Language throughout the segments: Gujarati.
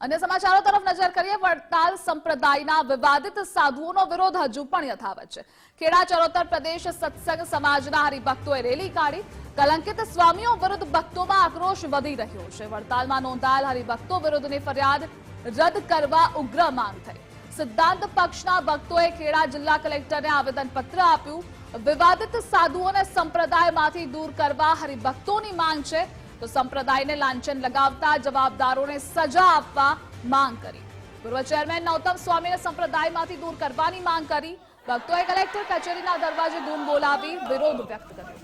અને સમાચારો તરફ નજર કરીએ, વડતાલ સંપ્રદાયના વિવાદિત સાધુઓનો વિરોધ હજુ પણ યથાવત છે. ખેડા, ચરોતર પ્રદેશ સત્સંગ સમાજના હરિભક્તોએ રેલી કાઢી. કલંકિત સ્વામીઓ વિરુદ્ધ ભક્તોમાં આક્રોશ વધી રહ્યો છે. વડતાલમાં નોંધાયેલ હરિભક્તો વિરુદ્ધની ફરિયાદ રદ કરવા ઉગ્ર માંગ થઈ. સિદ્ધાંત પક્ષના ભક્તોએ ખેડા જિલ્લા કલેક્ટરને આવેદનપત્ર આપ્યું. વિવાદિત સાધુઓને સંપ્રદાયમાંથી દૂર કરવા હરિભક્તોની માંગ છે. તો સંપ્રદાયને લાંછન લગાવતા જવાબદારોને સજા આપવા માંગ કરી. પૂર્વ ચેરમેન નૌતમ સ્વામીને સંપ્રદાયમાંથી દૂર કરવાની માંગ કરી. ભક્તોએ કલેક્ટર કચેરીના દરવાજે ધૂમ બોલાવી વિરોધ વ્યક્ત કર્યો.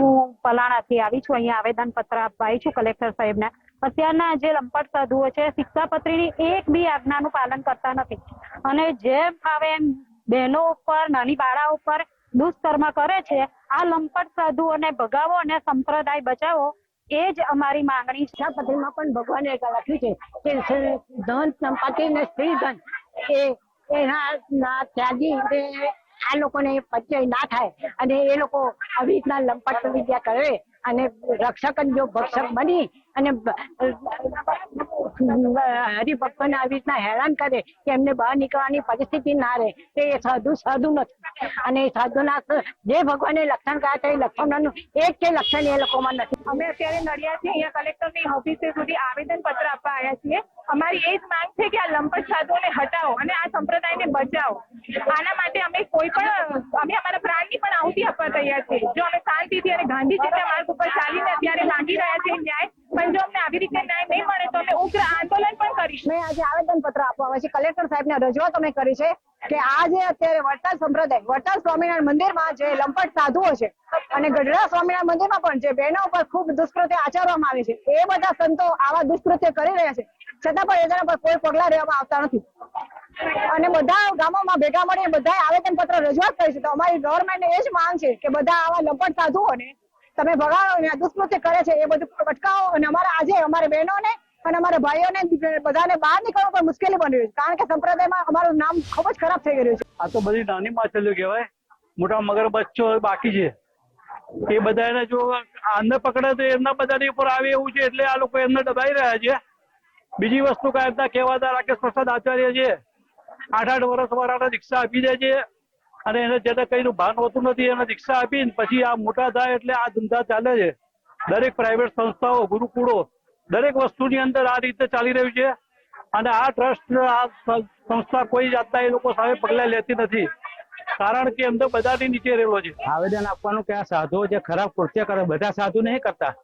હું પલાણાથી આવી છું. અહીંયા આવેદન પત્ર આપવા આવી છું કલેક્ટર સાહેબને. અત્યારના જે લંપટ સાધુઓ છે શિક્ષાપત્રીની એક બી આજ્ઞાનું પાલન કરતા નથી. અને જેમ આવે એમ બહેનો ઉપર, નાની બાળા ઉપર દુષ્કર્મ કરે છે. આ લંપટ સાધુઓને ભગાવો અને સંપ્રદાય બચાવો, એ જ અમારી માંગણી છે. પણ ભગવાને લખ્યું છે કે ધન સંપત્તિ ને સ્ત્રી ધન, એ એના ત્યાગી આ લોકોને પરિચય ના થાય અને એ લોકો આવી રીતના લંપટ વિદ્યા કરે અને રક્ષક જો ભક્ષક બની અને હરિભક્તોને આવી રીતના હેરાન કરે કે એમને બહાર નીકળવાની પરિસ્થિતિ ના રહે. તે સાધુ સાધુ નથી. અને એ સાધુના જે ભગવાને લક્ષણ કહ્યા છે એ લક્ષણોનું એક કે લક્ષણ એ લોકોમાં નથી. અમે અત્યારે નડિયાદથી અહીંયા કલેક્ટરની ઓફિસે સુધી આવેદન પત્ર આપવા આવ્યા છીએ. અમારી એ જ માંગ છે કે આ લંપટ સાધુઓને હટાવો અને આ સંપ્રદાયને બચાવો. આના માટે અમે કોઈ પણ, અમે અમારા પ્રાણની પણ આહુતિ આપવા તૈયાર છીએ. જો અમે શાંતિથી અને ગાંધીજીના માર્ગ ઉપર ચાલીને અત્યારે માંગી રહ્યા છીએ ન્યાય, પણ જો અમને આવી રીતે ન્યાય નહીં મળે તો અમે ઉગ્ર આંદોલન પણ કરીશું. મેં આજે આવેદન પત્ર આપવા છે. કલેક્ટર સાહેબને રજૂઆત અમે કરી છે કે આજે અત્યારે વડતાલ સંપ્રદાય, વડતાલ સ્વામિનારાયણ મંદિરમાં જે લંપટ સાધુઓ છે અને ગઢડા સ્વામિનારાયણ મંદિરમાં પણ જે બહેનો ઉપર ખૂબ દુષ્કૃત્ય આચરવામાં આવે છે, એ બધા સંતો આવા દુષ્કૃત્ય કરી રહ્યા છે. છતાં પણ એના પર કોઈ પગલા લેવામાં આવતા નથી. અને બધા ગામોમાં ભેગા મળીને બધા આવેદન પત્ર રજૂઆત કરીશું તો અમારી ગવર્મેન્ટ એ જ માંગ છે કે બધા આવા લંપટ સાધુઓને તમે ભગાડો ને દુષ્કૃત્ય કરે છે એ બધું અટકાવો અને અમારા આજે અમારે બહેનોને અને અમારા ભાઈઓને બધાને બહાર નીકળવું પણ મુશ્કેલી બની રહ્યું છે. કારણ કે સંપ્રદાયમાં અમારું નામ ખૂબ જ ખરાબ થઈ ગયું છે. આ તો બધી નાની માછલીઓ કહેવાય. મોટા મગર બચ્ચો બાકી છે. એ બધાને જો અંદર પકડે તો એમના બધાની ઉપર આવે એવું છે એટલે આ લોકો એમને દબાઈ રહ્યા છે. બીજી વસ્તુ કાયદા કહેવાતા રાકેશ પ્રસાદ આચાર્ય છે. આઠ આઠ વર્ષ વાળાને દીક્ષા આપી દે છે. અને એને જેને કઈનું ભાન હોતું નથી, એને દીક્ષા આપીને પછી આ મોટા થાય એટલે આ ધંધા ચાલે છે. દરેક પ્રાઇવેટ સંસ્થાઓ, ગુરુકુળો, દરેક વસ્તુની અંદર આ રીતે ચાલી રહ્યું છે. અને આ ટ્રસ્ટ આ સંસ્થા કોઈ જાતના એ લોકો સામે પગલા લેતી નથી. કારણ કે એમને બધાની નીચે રહેલો છે. આવેદન આપવાનું કે આ સાધુઓ જે ખરાબ કૃત્ય કરે, બધા સાધુ નહીં કરતા.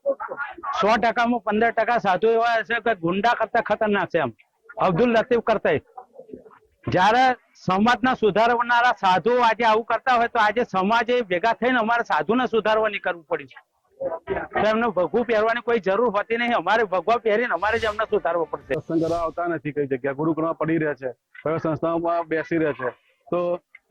સો ટકામાં પંદર ટકા સાધુ એવા હશે કે ગુંડા કરતા ખતરનાક છે એમ. અબ્દુલ લતીફ કરતા જયારે સમાજના સુધારનારા સાધુઓ આજે આવું કરતા હોય તો આજે સમાજે ભેગા થઈને અમારે સાધુને સુધારવા નીકળવું પડ્યું તો એમને ભગવું પહેરવાની કોઈ જરૂર હોતી નહીં. અમારે ભગવા પહેરીને અમારે જ એમને સુધારવો પડશે. સત્સંગ કરવા આવતા નથી, કઈ જગ્યા ગુરુકુળમાં પડી રહ્યા છે. સંસ્થાઓમાં બેસી રહ્યા છે. તો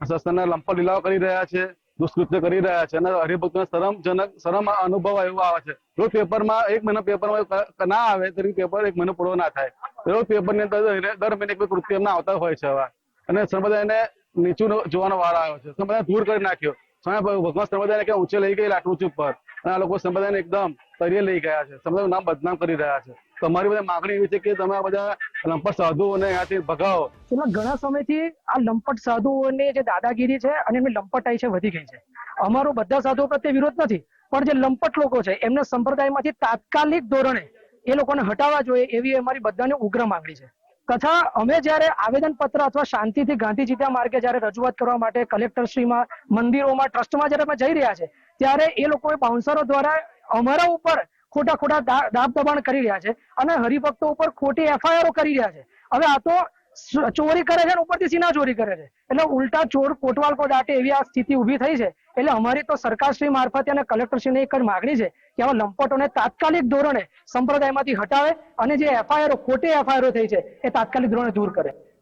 સત્સંગના લંપટ લીલાઓ કરી રહ્યા છે. દુષ્કૃત્ય કરી રહ્યા છે અને હરિભક્તોને શરમજનક, શરમ અનુભવ એવો આવે છે. રોજ પેપરમાં એક મહિના પેપરમાં ના આવે તો પેપર એક મહિનો પૂરો ના થાય. રોજ પેપરની અંદર દર મહિને એક કૃત્ય એમના આવતા હોય છે હવે અને સંપ્રદાયને નીચું જોવાનો વારો આવ્યો છે. સંપ્રદાય દૂર કરી નાખ્યો. સ્વામી ભગવાન સંપ્રદાયને ક્યાં ઊંચે લઈ ગયેલા ટોચ ઉપર અને આ લોકો સંપ્રદાયને એકદમ તરીએ લઈ ગયા છે. સંપ્રદાયનું નામ બદનામ કરી રહ્યા છે. તો અમારી બધા માગણી એવી છે કે તમે આ બધા લંપટ સાધુઓને અહીંયાથી ભગાવો. એટલે ઘણા સમયથી આ લંપટ સાધુઓની જે દાદાગીરી છે અને એમની લંપટાઈ છે વધી ગઈ છે. અમારો બધા સાધુઓ પ્રત્યે વિરોધ નથી, પણ જે લંપટ લોકો છે, એમને સંપ્રદાયમાંથી તાત્કાલિક ધોરણે એ લોકોને હટાવવા જોઈએ એવી અમારી બધાની ઉગ્ર માંગણી છે. તથા અમે જ્યારે આવેદન પત્ર અથવા શાંતિથી ગાંધીજીના માર્ગે જ્યારે રજૂઆત કરવા માટે કલેક્ટરશ્રીમાં, મંદિરોમાં, ટ્રસ્ટમાં જ્યારે અમે જઈ રહ્યા છે, ત્યારે એ લોકોએ બાઉન્સરો દ્વારા અમારા ઉપર ખોટા ખોટા દાબ દબાણ કરી રહ્યા છે અને હરિભક્તો ઉપર ખોટી એફઆઈઆરો કરી રહ્યા છે. હવે આ તો ચોરી કરે છે ઉપરથી સીના ચોરી કરે છે. એટલે ઉલટા ચોર કોટવાલ કો દાટે એવી આ સ્થિતિ ઊભી થઈ છે. એટલે અમારી તો સરકારશ્રી મારફતે અને કલેક્ટરશ્રીને એક જ માગણી છે કે આવા લંપટોને તાત્કાલિક ધોરણે સંપ્રદાયમાંથી હટાવે અને જે એફઆઈઆરો ખોટી એફઆઈઆરો થઈ છે, એ તાત્કાલિક ધોરણે દૂર કરે.